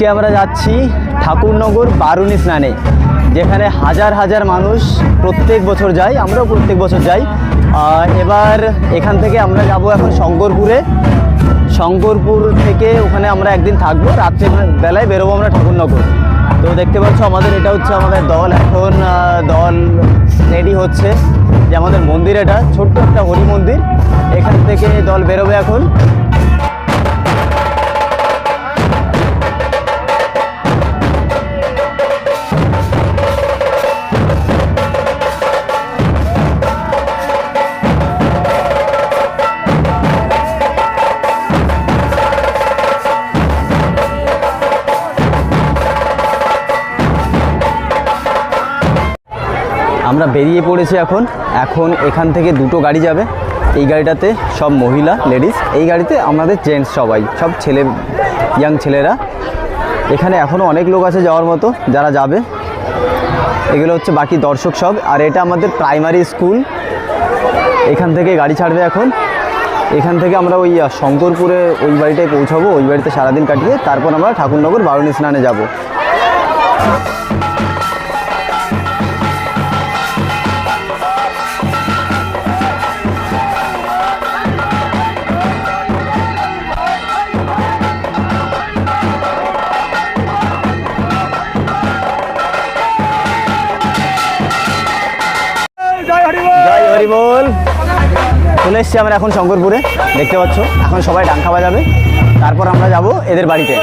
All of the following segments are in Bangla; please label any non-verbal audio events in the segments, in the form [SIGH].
আজকে আমরা যাচ্ছি ঠাকুরনগর বারুণী স্নানে, যেখানে হাজার হাজার মানুষ প্রত্যেক বছর যায়, আমরাও প্রত্যেক বছর যাই। এবার এখান থেকে আমরা যাব এখন শঙ্করপুরে। শঙ্করপুর থেকে ওখানে আমরা একদিন থাকব রাত্রে বেলায় বেরোবো আমরা ঠাকুরনগর। তো দেখতে পাচ্ছ আমাদের, এটা হচ্ছে আমাদের দল। এখন দল রেডি হচ্ছে, যে আমাদের মন্দির এটা, ছোট্ট একটা হরি মন্দির। এখান থেকে দল বেরোবে এখন। আমরা বেরিয়ে পড়েছি এখন। এখন এখান থেকে দুটো গাড়ি যাবে। এই গাড়িটাতে সব মহিলা লেডিস এই গাড়িতে আমাদের জেন্টস সবাই, সব ছেলে ইয়াং ছেলেরা। এখানে এখনও অনেক লোক আছে যাওয়ার মতো, যারা যাবে। এগুলো হচ্ছে বাকি দর্শক সব, আর এটা আমাদের প্রাইমারি স্কুল এখান থেকে গাড়ি ছাড়বে এখন। এখান থেকে আমরা ওই শঙ্করপুরে ওই বাড়িটায় পৌঁছাবো, ওই বাড়িতে সারাদিন কাটিয়ে তারপর আমরা ঠাকুরনগর বারুণী স্নানে যাব। বল। চলে এসছি আমরা এখন শঙ্করপুরে, দেখতে পাচ্ছ। এখন সবাই ডাঙ্কা বাজাবে তারপর আমরা যাব এদের বাড়িতে।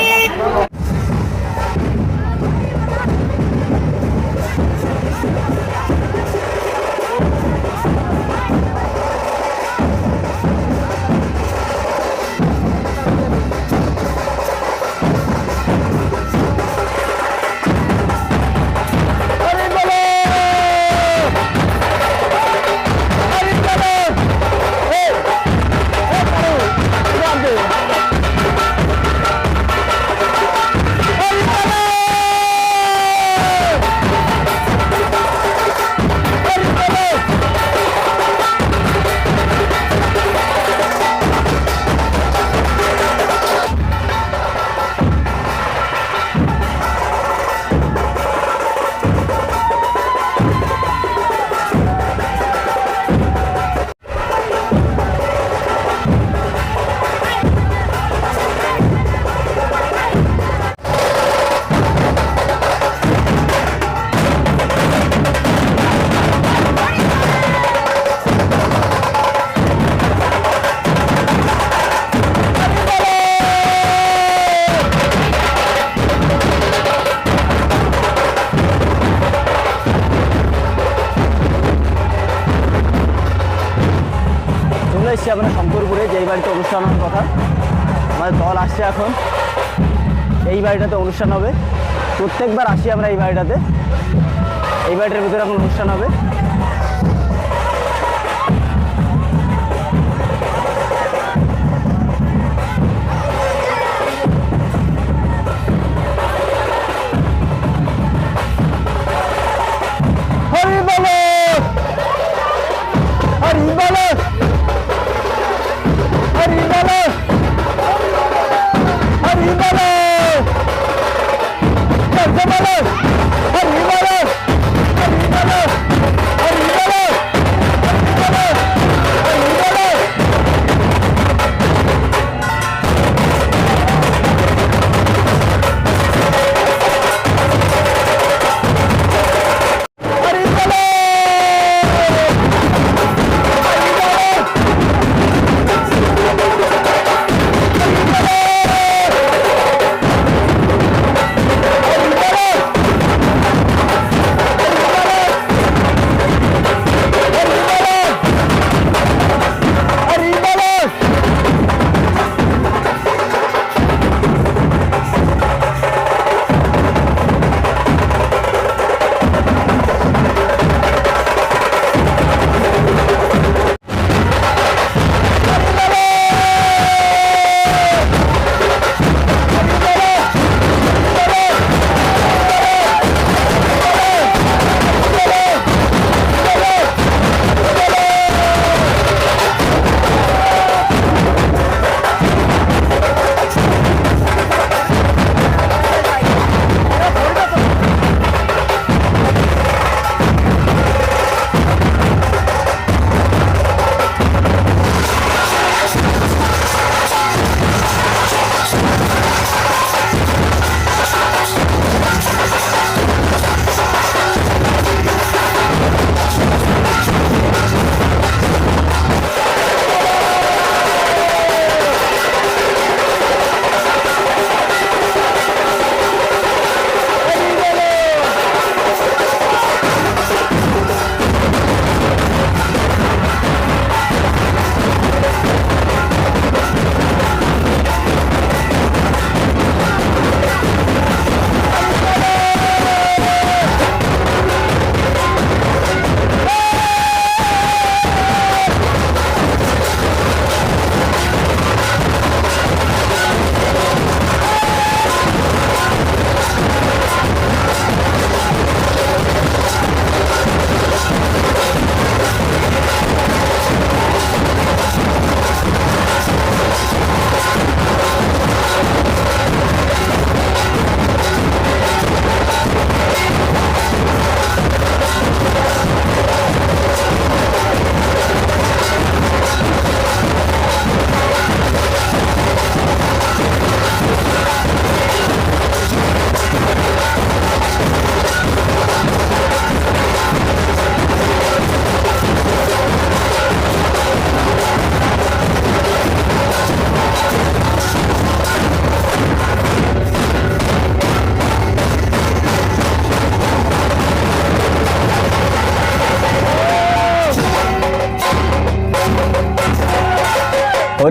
চলে আপনার শঙ্করপুরে, যেই বাড়িতে অনুষ্ঠান হওয়ার কথা। আমাদের দল আসছে এখন। এই বাড়িটাতে অনুষ্ঠান হবে। প্রত্যেকবার আসি আমরা এই বাড়িটাতে। এই বাড়িটার ভিতরে এখন অনুষ্ঠান হবে।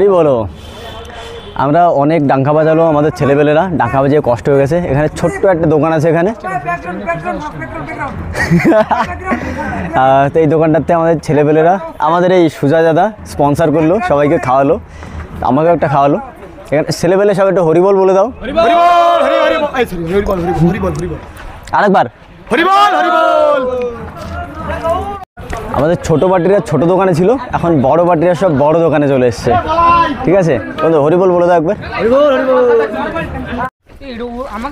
হরি বলো। আমরা অনেক ডাঙ্কা বাজালো আমাদের ছেলেপেলেরা। ডাঙ্কা বাজিয়ে কষ্ট হয়ে গেছে। এখানে ছোট্ট একটা দোকান আছে এখানে। [LAUGHS] আহ, তো এই দোকানটাতে আমাদের ছেলেপেলেরা আমাদের এই সুজা দাদা স্পন্সার করল সবাইকে খাওয়ালো আমাকেও একটা খাওয়ালো। এখানে ছেলেপেলে সব একটু হরিবল বলে দাও। আরেকবার। হরিবল হরিবল। আমাদের ছোট বাটিরা ছোট দোকানে ছিল এখন বড় বাটিরা সব বড় দোকানে চলে এসছে। ঠিক আছে? বন্ধু হরিবল বলে দাও একবার।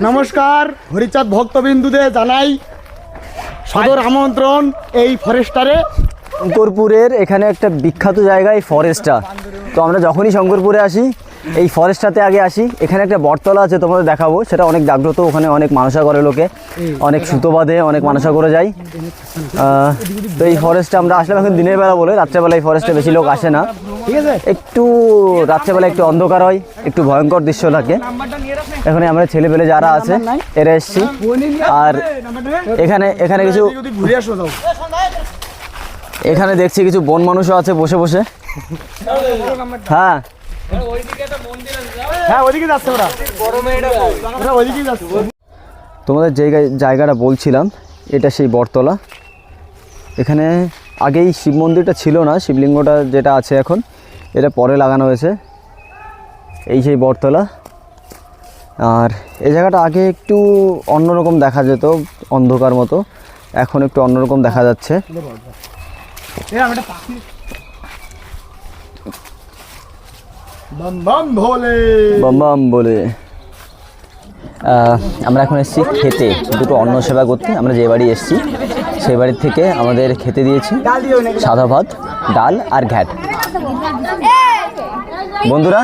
নমস্কার হরিচাঁদ ভক্তবিন্দুদের জানাই সদর আমন্ত্রণ এই ফরেস্টারে। শঙ্করপুরের এখানে একটা বিখ্যাত জায়গা এই ফরেস্টটা। তো আমরা যখনই শঙ্করপুরে আসি এই ফরেস্টটাতে আগে আসি। এখানে একটা বটতলা আছে, তোমাদের দেখাবো। সেটা অনেক জাগ্রত, ওখানে অনেক মানসা করে লোকে। অনেক সুতো বাঁধে, অনেক মানসা করে যায়। তো এই ফরেস্টে আমরা আসলাম এখন দিনের বেলা বলে রাত্রেবেলা এই ফরেস্টে বেশি লোক আসে না। ঠিক আছে একটু রাত্রেবেলা একটু অন্ধকার হয়, একটু ভয়ঙ্কর দৃশ্য থাকে এখানে আমরা ছেলেপেলে যারা আছে, এরা এসছি। আর এখানে এখানে কিছু এখানে দেখছি কিছু বন মানুষও আছে বসে বসে। হ্যাঁ। হ্যাঁ ওইদিকে যাচ্ছে ওরা। ওরা ওইদিকে যাচ্ছে। তোমাদের জায়গায় জায়গাটা বলছিলাম এটা সেই বটতলা। এখানে আগেই শিব মন্দিরটা ছিল না শিবলিঙ্গটা যেটা আছে এখন এটা পরে লাগানো হয়েছে। এই সেই বটতলা। আর এই জায়গাটা আগে একটু অন্যরকম দেখা যেত অন্ধকার মতো। এখন একটু অন্যরকম দেখা যাচ্ছে। বাম বলে আমরা এখন এসেছি খেতে। দুটো অন্ন সেবা করতে। আমরা যে বাড়ি এসেছি সেই বাড়ির থেকে আমাদের খেতে দিয়েছি সাদা ভাত, ডাল আর ঘ্যাট। বন্ধুরা,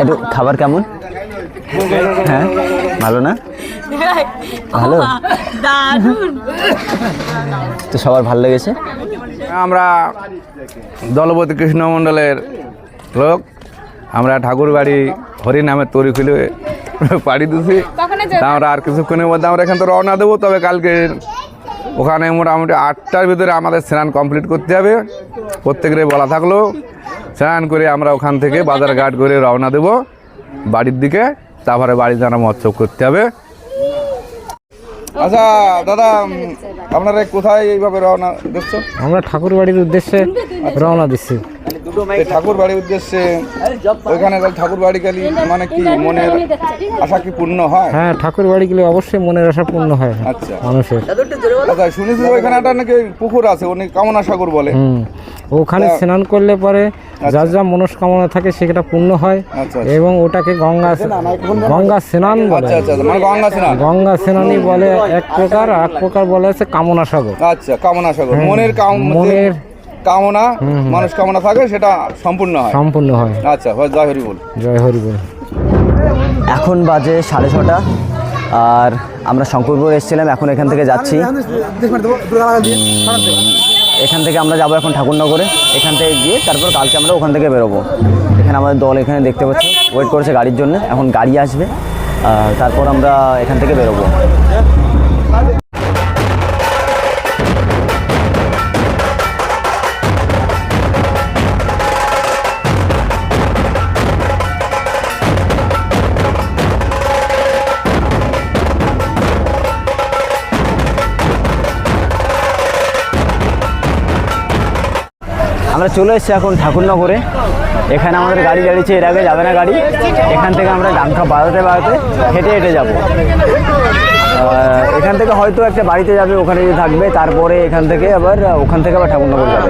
একটু খাবার কেমন? হ্যাঁ ভালো না? ভালো? তো সবার ভালো লেগেছে? আমরা দলপতি কৃষ্ণ মণ্ডলের লোক আমরা ঠাকুর বাড়ি হরি নামের তরি খুলে পাড়ি দিছি। তা আমরা আর কিছুক্ষণের মধ্যে আমরা এখান থেকে রওনা দেবো তবে কালকে ওখানে মোটামুটি আটটার ভিতরে আমাদের স্নান কমপ্লিট করতে হবে। প্রত্যেকের বলা থাকল স্নান করে আমরা ওখান থেকে বাজার ঘাট করে রওনা দেবো। বাড়ির দিকে তারপরে বাড়ি জানা মৎসব করতে হবে। আচ্ছা দাদা আপনারা কোথায় এইভাবে রওনা দিচ্ছ? আমরা ঠাকুর বাড়ির উদ্দেশ্যে রওনা দিচ্ছি। এই ঠাকুর বাড়ির উদ্দেশ্যে ওইখানে ঠাকুর বাড়ি গেলে মানে কি মনের আশা কি পূর্ণ হয়? হ্যাঁ ঠাকুর বাড়ি গেলে অবশ্যই মনের আশা পূর্ণ হয় আচ্ছা। মানুষের। আচ্ছা শুনেছি ওইখানে একটা নাকি পুকুর আছে উনি কামনা সাগর বলে। ওখানে স্নান করলে পরে যা যা মনস্কামনা থাকে সেটা পূর্ণ হয় আচ্ছা এবং ওটাকে গঙ্গা গঙ্গা স্নান বলে আচ্ছা আচ্ছা মানে গঙ্গা স্নান স্নানই বলে এক প্রকার আর এক প্রকার বলে হচ্ছে কামনা সাগর আচ্ছা কামনা সাগর মনের কাম মনের কামনা মানুষ কামনা থাকে সেটা সম্পূর্ণ হয় সম্পূর্ণ হয় আচ্ছা হয় জয় হরি বল জয় হরি বল এখন বাজে সাড়ে ছটা আর আমরা শঙ্করপুর এসেছিলাম এখন এখান থেকে যাচ্ছি এখান থেকে আমরা যাব এখন ঠাকুরনগরে। এখান থেকে গিয়ে তারপর কালকে আমরা ওখান থেকে বেরোবো। এখানে আমাদের দল এখানে দেখতে পাচ্ছি ওয়েট করেছে গাড়ির জন্য, এখন গাড়ি আসবে। তারপর আমরা এখান থেকে বেরোবো। আমরা চলে এসেছি এখন ঠাকুরনগরে। এখানে আমাদের গাড়ি দাঁড়িয়েছে, এর আগে যাবে না গাড়ি। এখান থেকে আমরা ডাঙ্কা বাড়াতে বাড়াতে হেঁটে হেঁটে যাব। এখান থেকে হয়তো একটা বাড়িতে যাবে, ওখানে যে থাকবে, তারপরে এখান থেকে আবার ওখান থেকে আবার ঠাকুরনগর যাবে।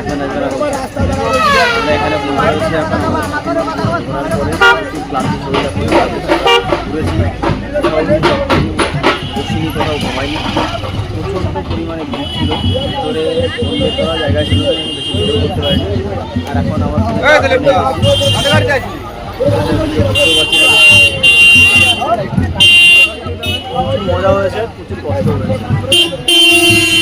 করছে আমরা এখানে এখন ঘোরার পরে শরীরটা ঘুরেছি। বসিনি কোথাও ঘুমাইনি প্রচণ্ড পরিমাণে ভিড় ছিল। ভিতরে বন্ধের করা জায়গা ছিল বেশি ভিডিও করতে পারিনি। আর এখন আমার প্রচুর মজা হয়েছে প্রচুর কষ্ট হয়েছে।